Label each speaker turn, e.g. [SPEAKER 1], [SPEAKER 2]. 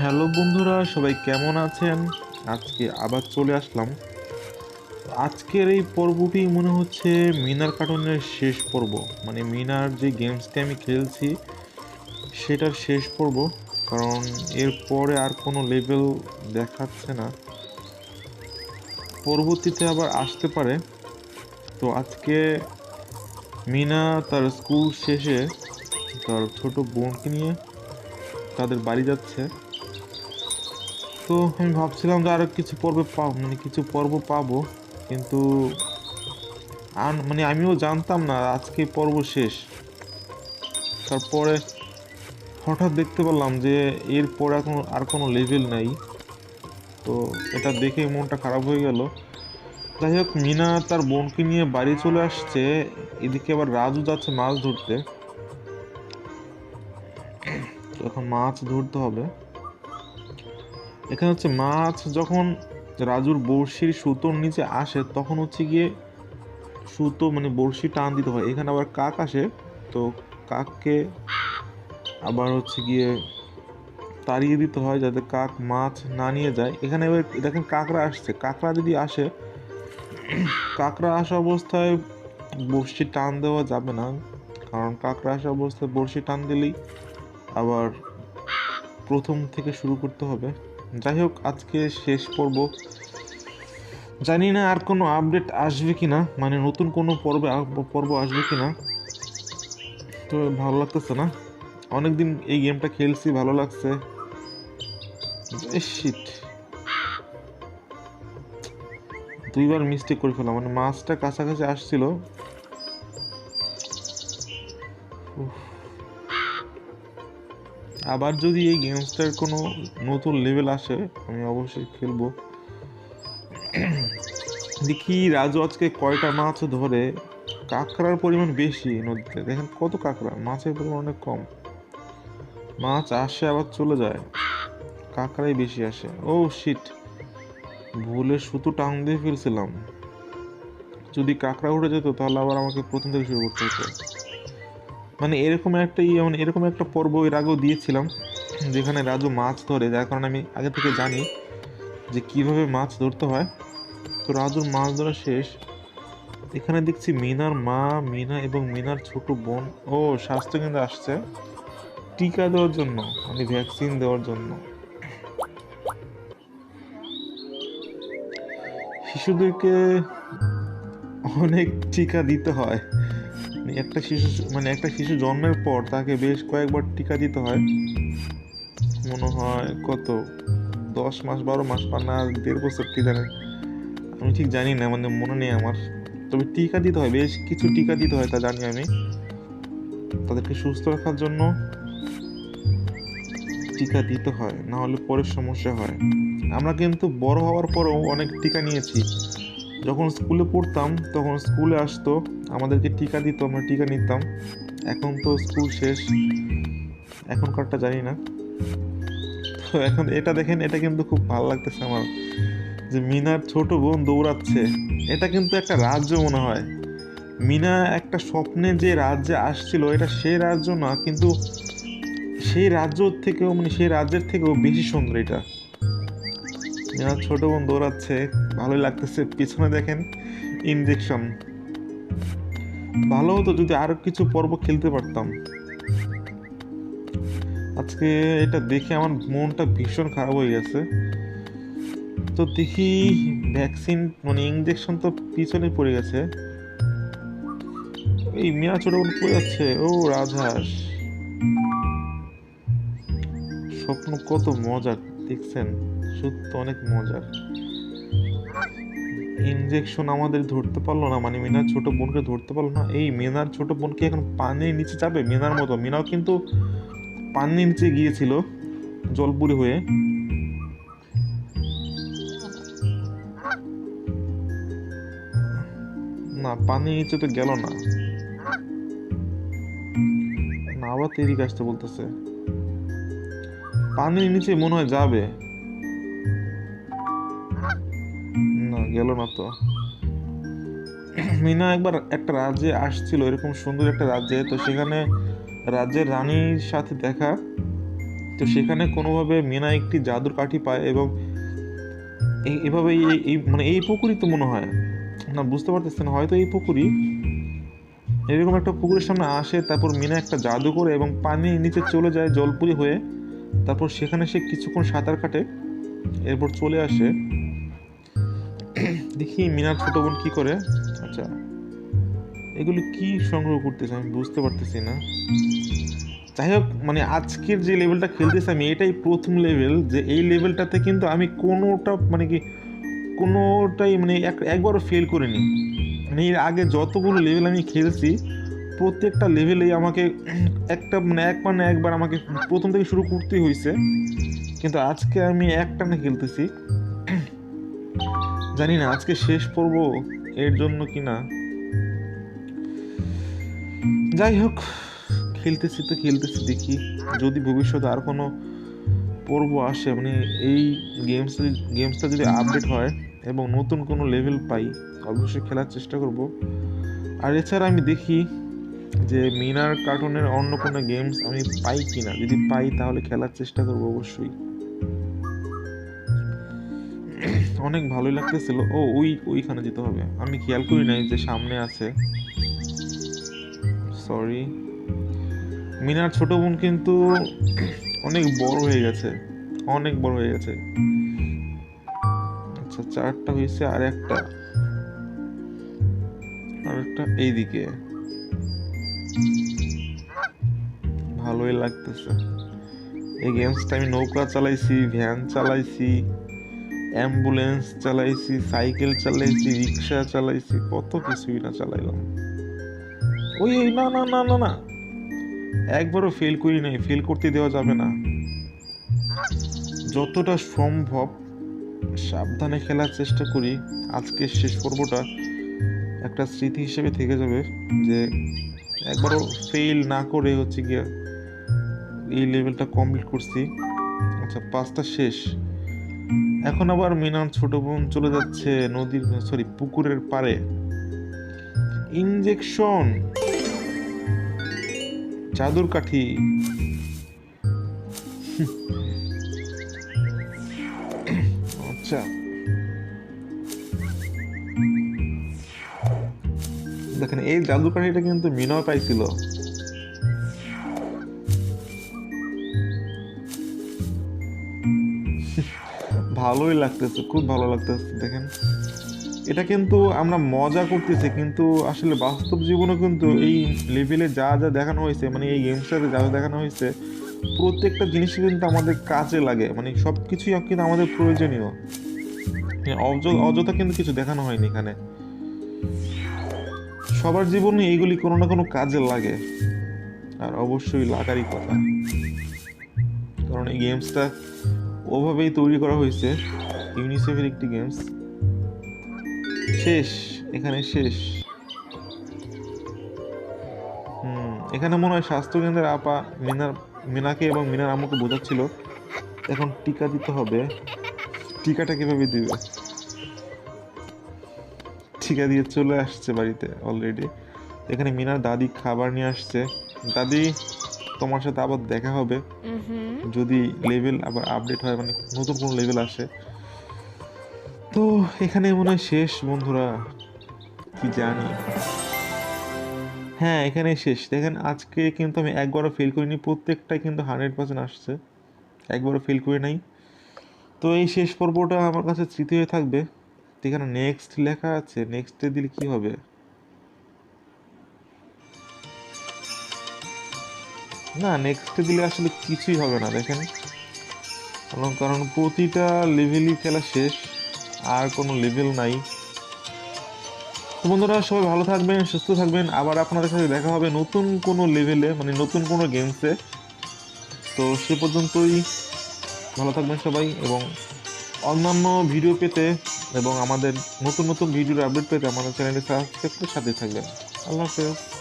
[SPEAKER 1] Hello বন্ধুরা, সবাই কেমন আছেন? আজকে আবার চলে আসলাম। আজকের এই পর্বটি মনে হচ্ছে মিনার কার্টুনের শেষ পর্ব। মানে মিনার যে গেমসটি আমি খেলছি, সেটার শেষ পর্ব। কারণ এরপরে আর কোনো লেভেল দেখাচ্ছে না। পরবর্তীতে আবার আসতে পারে। তো আজকে মিনা তার স্কুল শেষে তার ছোট বোনকে নিয়ে তাদের বাড়ি যাচ্ছে। তো আমি ভাবছিলাম যে আরও কিছু পর্ব পাবো মানে কিছু পর্ব পাবো, কিন্তু আন মানে আমিও জানতাম না আজকে পর্ব শেষ। তারপরে হঠাৎ দেখতে পেলাম যে এরপর এখন আর কোনো লেভেল নাই। তো এটা দেখে মনটা খারাপ হয়ে গেল। যাই হোক, মিনা তার বোনকে নিয়ে বাড়ি চলে আসছে। এদিকে আবার রাজু যাচ্ছে মাছ ধরতে। এখন মাছ ধরতে হবে। এখানে হচ্ছে মাছ, যখন রাজুর বড়শির সুতোর নিচে আসে, তখন হচ্ছে গিয়ে সুতো মানে বড়শি টান দিতে হয়। এখানে আবার কাক আসে, তো কাককে আবার হচ্ছে গিয়ে তাড়িয়ে দিতে হয় যাতে কাক মাছ না নিয়ে যায়। এখানে এবার দেখেন কাকড়া আসছে। কাকড়া যদি আসে, কাকড়া আসা অবস্থায় বড়শি টান দেওয়া যাবে না। কারণ কাকড়া আসা অবস্থায় বড়শি টান দিলেই আবার প্রথম থেকে শুরু করতে হবে। যাই হোক, আজকে শেষ পর্ব। জানি না আর কোনো আপডেট আসবে কি না মানে নতুন কোনো পর্বে পর্ব আসবে কি না তো ভালো লাগতেছে না। অনেকদিন এই গেমটা খেলছি, ভালো লাগছে। দুইবার মিস্টেক করে ফেলাম মানে মাছটা কাছাকাছি আসছিল আবার যদি এই গেমসটার কোনো নতুন লেভেল আসে, আমি অবশ্যই খেলব। দেখি রাজু আজকে কয়টা মাছ ধরে? কাঁকড়ার পরিমাণ বেশি নদীতে। দেখেন কত কাঁকড়া, মাছের পরিমাণ অনেক কম। মাছ আসে আবার চলে যায়। কাঁকড়াই বেশি আসে। ও শিট ভুলে সুতো টাং দিয়ে ফেলছিলাম। যদি কাঁকড়া উঠে যেত তাহলে আবার আমাকে প্রথম থেকে শুরু করতে হতো। মানে এরকম একটা ইয়ে মানে এরকম একটা পর্ব এর আগেও দিয়েছিলাম, যেখানে রাজু মাছ ধরে, যার কারণে আমি আগে থেকে জানি যে কীভাবে মাছ ধরতে হয়। তো রাজুর মাছ ধরা শেষ। এখানে দেখছি মিনার মা, মিনা এবং মিনার ছোট বোন। ও, স্বাস্থ্য কেন্দ্রে আসছে। টিকা দেওয়ার জন্য মানে ভ্যাকসিন দেওয়ার জন্য। শিশুদেরকে অনেক টিকা দিতে হয়। একটা শিশু মানে একটা শিশু জন্মের পর তাকে বেশ কয়েকবার টিকা দিতে হয়। মনে হয় কত? দশ মাস, বারো মাস, বা না, দেড় বছর, কি জানেন আমি ঠিক জানি না মানে মনে নেই আমার। তবে টিকা দিতে হয়, বেশ কিছু টিকা দিতে হয়, তা জানি আমি। তাদেরকে সুস্থ রাখার জন্য টিকা দিতে হয়, না হলে পরে সমস্যা হয়। আমরা কিন্তু বড় হওয়ার পরেও অনেক টিকা নিয়েছি। যখন স্কুলে পড়তাম, তখন স্কুলে আসতো, আমাদেরকে টিকা দিত, আমরা টিকা নিতাম। এখন তো স্কুল শেষ। এখনকারটা জানি না। তো এখন এটা দেখেন, এটা কিন্তু খুব ভালো লাগতেছে আমার। যে মিনার ছোট বোন দৌড়াচ্ছে, এটা কিন্তু একটা রাজ্য মনে হয়। মিনা একটা স্বপ্নে যে রাজ্যে আসছিল, এটা সেই রাজ্য না, কিন্তু সেই রাজ্য থেকেও মানে সেই রাজ্যের থেকেও বেশি সুন্দর এটা। মিনার ছোট বোন দৌড়াচ্ছে ভালোই লাগতেছে। পিছনে দেখেন ইনজেকশন ভালো হতো যদি আরও কিছু পর্ব খেলতে পারতাম। আজকে এটা দেখে আমার মনটা ভীষণ খারাপ হয়ে গেছে। তো দেখি ভ্যাকসিন মানে ইঞ্জেকশন তো পিছনে পড়ে গেছে। এই মিয়া ছোট বোন পড়ে যাচ্ছে? ও রাজহাঁস। স্বপ্ন কত মজার। দেখছেন? সত্য অনেক মজার। ইনজেকশন আমাদের ধরতে পারল না মানে মিনার ছোট বোনকে ধরতে পারল না। এই মিনার ছোট বোনকে এখন পানির নিচে যাবে? মিনার মতো। মিনাও কিন্তু পানির নিচে গিয়েছিল, জলপুরি হয়ে। না, পানির নিচে তো গেল না। আবার তেরিক আসতে বলতেছে। পানির নিচে মনে হয় যাবে। না, গেল না তো। মিনা একবার একটা রাজ্যে আসছিল, এরকম সুন্দর একটা রাজ্যে। তো সেখানে রাজ্যের রানীর সাথে দেখা। তো সেখানে কোনোভাবে মিনা একটি জাদুর কাঠি পায় এবং এভাবে এই মানে এই পুকুরই তো মনে হয়। না, বুঝতে পারতেছেন, হয়তো এই পুকুরই। এরকম একটা পুকুরের সামনে আসে, তারপর মিনা একটা জাদু করে এবং পানির নিচে চলে যায় জলপুরি হয়ে। তারপর সেখানে সে কিছুক্ষণ সাঁতার কাটে, এরপর চলে আসে। দেখি মিনার ছোট বোন কি করে। আচ্ছা এগুলি কি সংগ্রহ করতেছে আমি বুঝতে পারতেছি না। যাই হোক মানে আজকের যে লেভেলটা খেলতেছি আমি, এটাই প্রথম লেভেল যে এই লেভেলটাতে কিন্তু আমি কোনোটা মানে কি, কোনোটাই মানে এক- একবারও ফেল করিনি। মানে এর আগে যতগুলো লেভেল আমি খেলছি প্রত্যেকটা লেভেলেই আমাকে একটা মানে এক মানে একবার আমাকে প্রথম থেকে শুরু করতেই হয়েছে কিন্তু আজকে আমি একটানা খেলতেছি। জানি না আজকে শেষ পর্ব এর জন্য কি না যাই হোক, খেলতেছি তো খেলতেছি, দেখি যদি ভবিষ্যতে আর কোনো পর্ব আসে মানে এই গেমস গেমসটা যদি আপডেট হয় এবং নতুন কোনো লেভেল পাই, অবশ্যই খেলার চেষ্টা করব। আর এছাড়া আমি দেখি যে মিনার কার্টুনের অন্য কোনো গেমস আমি পাই কিনা। যদি পাই তাহলে খেলার চেষ্টা করব অবশ্যই। অনেক ভালোই লাগতেছিল। ও, ওই, ওইখানে যেতে হবে। আমি খেয়াল করি নাই যে সামনে আছে। সরি মিনার ছোট বোন কিন্তু অনেক বড় হয়ে গেছে। অনেক বড় হয়ে গেছে। আচ্ছা চারটা হয়েছে আর একটা। আর একটা এইদিকে। ভালোই লাগতেছে। এই গেমসটা আমি নৌকা চালাইছি ভ্যান চালাইছি অ্যাম্বুলেন্স চালাইছি সাইকেল চালাইছি রিক্সা চালাইছি, কত কিছুই না চালাইলাম। ওই না না না না না। একবারও ফেল করি নাই ফেল করতে দেওয়া যাবে না। যতটা সম্ভব সাবধানে খেলার চেষ্টা করি। আজকে শেষ পর্বটা একটা স্মৃতি হিসেবে থেকে যাবে যে একবারও ফেল না করে হচ্ছে গিয়ে এই লেভেলটা কমপ্লিট করছি। আচ্ছা পাঁচটা শেষ। এখন আবার মিনার ছোট বোন চলে যাচ্ছে নদীর সরি পুকুরের পাড়ে। ইনজেকশন জাদুর কাঠি। দেখেন, এই জাদুর কাঠিটা কিন্তু মিনাও পাইছিল। ভালোই লাগতেছে, খুব ভালো লাগতেছে, দেখেন। এটা কিন্তু আমরা মজা করতেছি, কিন্তু আসলে বাস্তব জীবনে কিন্তু এই লেভেলে যা যা দেখানো হয়েছে মানে এই গেমসটাতে যা যা দেখানো হয়েছে, প্রত্যেকটা জিনিসই কিন্তু আমাদের কাজে লাগে মানে সব কিছুই কিন্তু আমাদের প্রয়োজনীয়। অয- অযথা কিন্তু কিছু দেখানো হয়নি এখানে। সবার জীবনে এইগুলি কোনো না কোনো কাজে লাগে। আর অবশ্যই লাগারই কথা। কারণ এই গেমসটা ওভাবেই তৈরি করা হয়েছে। ইউনিসেফের একটি গেমস শেষ, এখানে শেষ। হুম, এখানে মনে হয় স্বাস্থ্যকেন্দ্রের আপা মিনার, মিনাকে এবং মিনার আমাকে বোঝাচ্ছিল। এখন টিকা দিতে হবে। টিকাটা কীভাবে দিবে? টিকা দিয়ে চলে আসছে বাড়িতে অলরেডি এখানে মিনার দাদি খাবার নিয়ে আসছে। দাদি তোমার সাথে আবার দেখা হবে. যদি লেভেল আবার আপডেট হয় মানে নতুন কোনো লেভেল আসে। তো এখানে মনে হয় শেষ বন্ধুরা। কি জানি। হ্যাঁ এখানে শেষ। দেখেন আজকে কিন্তু আমি একবারও ফেল করিনি। প্রত্যেকটাই কিন্তু হান্ড্রেড পার্সেন্ট আসছে। একবারও ফেল করি নাই। তো এই শেষ পর্বটা আমার কাছে স্মৃতি হয়ে থাকবে। এখানে নেক্সট লেখা আছে নেক্সটে দিলে কি হবে? না নেক্সটে দিলে আসলে কিছুই হবে না, দেখেন। কারণ কারণ প্রতিটা লেভেলই খেলা শেষ, আর কোনো লেভেল নাই। তো বন্ধুরা, সবাই ভালো থাকবেন, সুস্থ থাকবেন। আবার আপনাদের সাথে দেখা হবে নতুন কোনো লেভেলে মানে নতুন কোনো গেমসে তো সে পর্যন্তই। ভালো থাকবেন সবাই, এবং অন্যান্য ভিডিও পেতে এবং আমাদের নতুন নতুন ভিডিওর আপডেট পেতে আমাদের চ্যানেলটি সাবস্ক্রাইব করে সাথে থাকবেন। আল্লাহ হাফেজ।